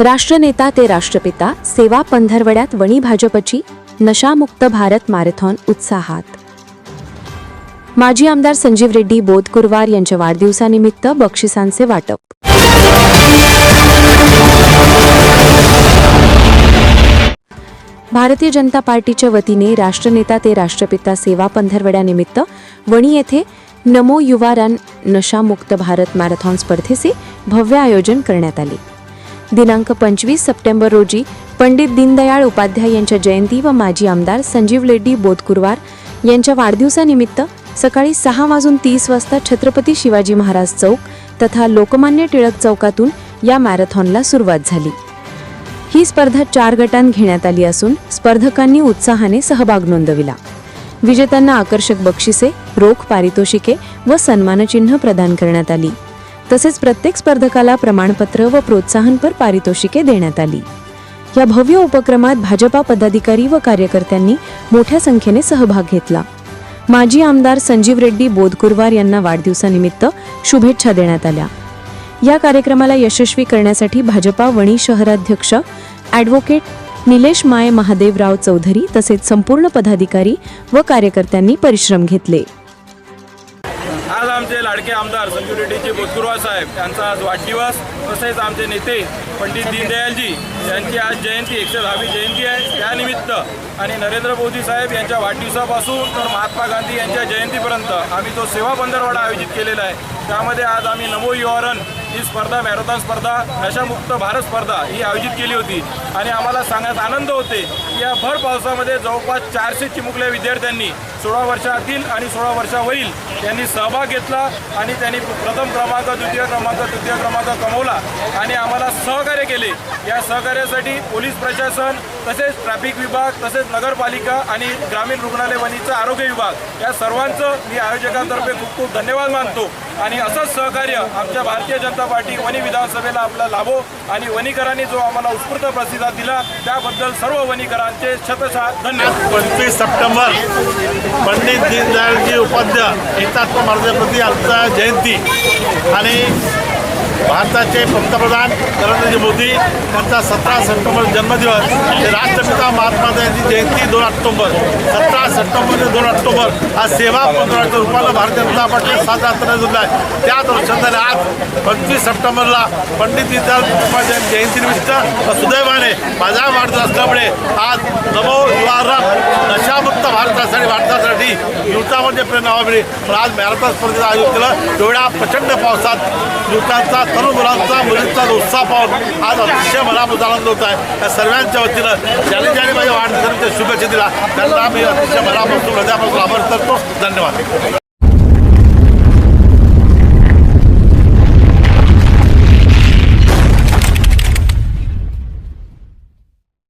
राष्ट्रनेता ते राष्ट्रपिता सेवा पंधरवड्यात वणी भाजपची नशामुक्त भारत मॅरेथॉन उत्साहात. माजी आमदार संजीव रेड्डी बोधकुरवार यांच्या वाढदिवसानिमित्त बक्षिसांचे वाटप. भारतीय जनता पार्टीच्या वतीने राष्ट्रनेता ते राष्ट्रपिता सेवा पंधरवड्यानिमित्त वणी येथे नमो युवा रन नशामुक्त भारत मॅरेथॉन स्पर्धेचे भव्य आयोजन करण्यात आले. दिनांक पंचवीस सप्टेंबर रोजी पंडित दीनदयाळ उपाध्याय यांच्या जयंती व माजी आमदार संजीव लेड्डी बोधकुरवार यांच्या वाढदिवसानिमित्त सकाळी सहा वाजून तीस वाजता छत्रपती शिवाजी महाराज चौक तथा लोकमान्य टिळक चौकातून या मॅरेथॉनला सुरुवात झाली. ही स्पर्धा चार गटांत घेण्यात आली असून स्पर्धकांनी उत्साहाने सहभाग नोंदविला. विजेत्यांना आकर्षक बक्षिसे रोख पारितोषिके व सन्मानचिन्ह प्रदान करण्यात आली. तसेच प्रत्येक स्पर्धकाला प्रमाणपत्र व प्रोत्साहनपर पारितोषिके देण्यात आली. या भव्य उपक्रमात भाजपा पदाधिकारी व कार्यकर्त्यांनी मोठ्या संख्येने सहभाग घेतला. माजी आमदार संजीव रेड्डी बोधकुरवार यांना वाढदिवसानिमित्त शुभेच्छा देण्यात आल्या. या कार्यक्रमाला यशस्वी करण्यासाठी भाजपा वणी शहराध्यक्ष ॲडव्होकेट निलेश माय महादेवराव चौधरी तसेच संपूर्ण पदाधिकारी व कार्यकर्त्यांनी परिश्रम घेतले. आमचे लाडके आमदार संजू रेड्डीजी साहेब यांचा आज वाढदिवस. तसेच आमचे नेते पंडित दीनदयालजी यांची आज जयंती एकशे दहावी जयंती आहे. त्यानिमित्त आणि नरेंद्र मोदी साहेब यांच्या वाढदिवसापासून तर महात्मा गांधी यांच्या जयंतीपर्यंत आम्ही तो सेवा पंधरवाडा आयोजित केलेला आहे. त्यामध्ये आज आम्ही नमो युवारन ही स्पर्धा मॅरेथॉन स्पर्धा नशामुक्त भारत स्पर्धा ही आयोजित केली होती. आणि आम्हाला सांगण्यात आनंद होते या भर पावसामध्ये जवळपास चारशे चिमुकल्या विद्यार्थ्यांनी सोळा वर्षातील आणि सोळा वर्षावरील यांनी सहभाग घेतला आणि त्यांनी प्रथम क्रमांक द्वितीय क्रमांक तृतीय क्रमांक कमवला आणि आम्हाला सहकार्य केले. या सहकार्यासाठी पोलीस प्रशासन तसेच ट्रॅफिक विभाग तसेच नगरपालिका आणि ग्रामीण रुग्णालय वनीचा आरोग्य विभाग या सर्वांचं मी आयोजकांतर्फे खूप खूप धन्यवाद मानतो. आणि असंच सहकार्य आमच्या भारतीय जनता पार्टी वणी विधानसभेला आपला लाभो आणि वणीकरांनी जो आम्हाला उत्स्फूर्त प्रतिसाद दिला त्याबद्दल सर्व वणीकरांचे शतशः धन्यवाद. पंचवीस सप्टेंबर पंडित दीनदयाळजी उपाध्याय एकात्म भारताप्रती आमचा जयंती आणि भारताचे पंतप्रधान नरेंद्र मोदी यांचा सतरा सप्टेंबर जन्मदिवस ते राष्ट्रपिता महात्मा गांधी जयंती दोन ऑक्टोबर. सतरा सप्टेंबर ते दोन ऑक्टोबर हा सेवा पंधराच्या रूपानं भारतीय जनता पार्टी साजरा करण्यात येत आहे. त्याच अनुषंगाने आज पंचवीस सप्टेंबरला पंडित दीनदयाळ जयंतीनिमित्त सुदैवाने माझा वाढदिवस असल्यामुळे आज नमो युवारम आणि भारतासाठी युवतामध्ये प्रेरणा व्हावी मिळेल. पण आज मॅरेथॉन स्पर्धेचं आयोजन केलं. एवढ्या प्रचंड पावसात युवकांचा तरुण मुलांचा मुलींचा उत्साह पाहून आज अतिशय मनापासून आनंद होत आहे. या सर्वांच्या वतीनं ज्यांनी ज्याने माझ्या वाढदिवसाच्या शुभेच्छा दिला त्यांना मी अतिशय मनापासून हृदयापासून आभार करतो. धन्यवाद.